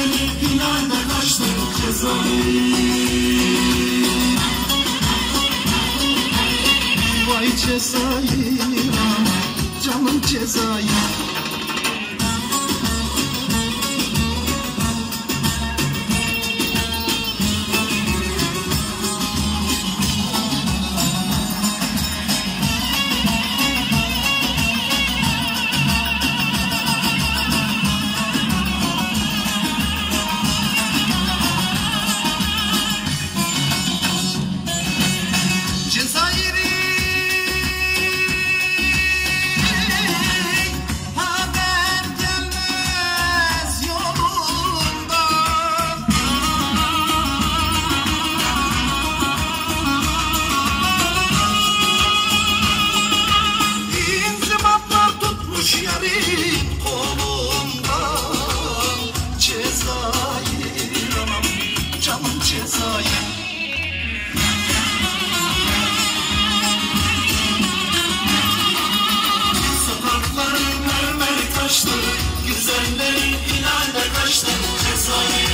Bitmedi finalde kaçtı cezayı Vay cezayı Canım cezayı. Taşları Güzellerin ileride kaçtı. Cezayir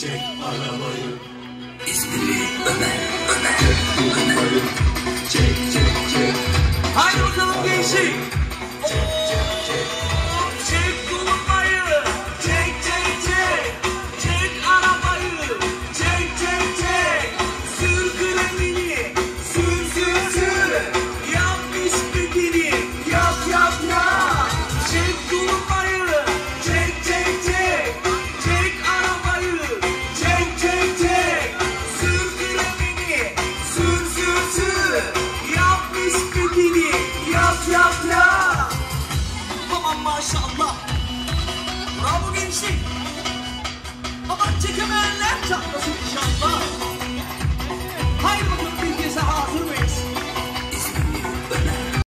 Çek arabayı. Shut up, shut up, shut up.